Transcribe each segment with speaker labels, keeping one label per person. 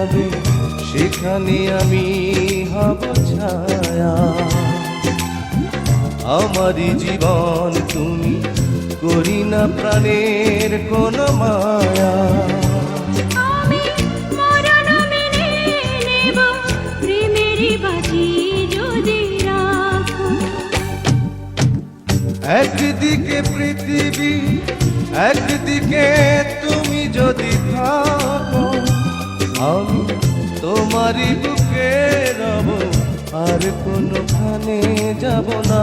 Speaker 1: রবে সেখানে আমি হব ছায়া। আমারই জীবন তুমি করি না প্রাণের কোন মায়া।
Speaker 2: একদিকে পৃথিবী একদিকে তোমারই বুকে রব আর কোনোখানে যাব না।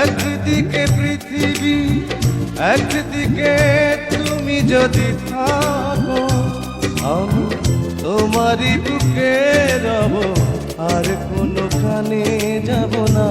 Speaker 2: একদিকে পৃথিবী একদিকে তুমি যদি থাকো আমি তোমারই বুকে রব আর কোনোখানে যাব না।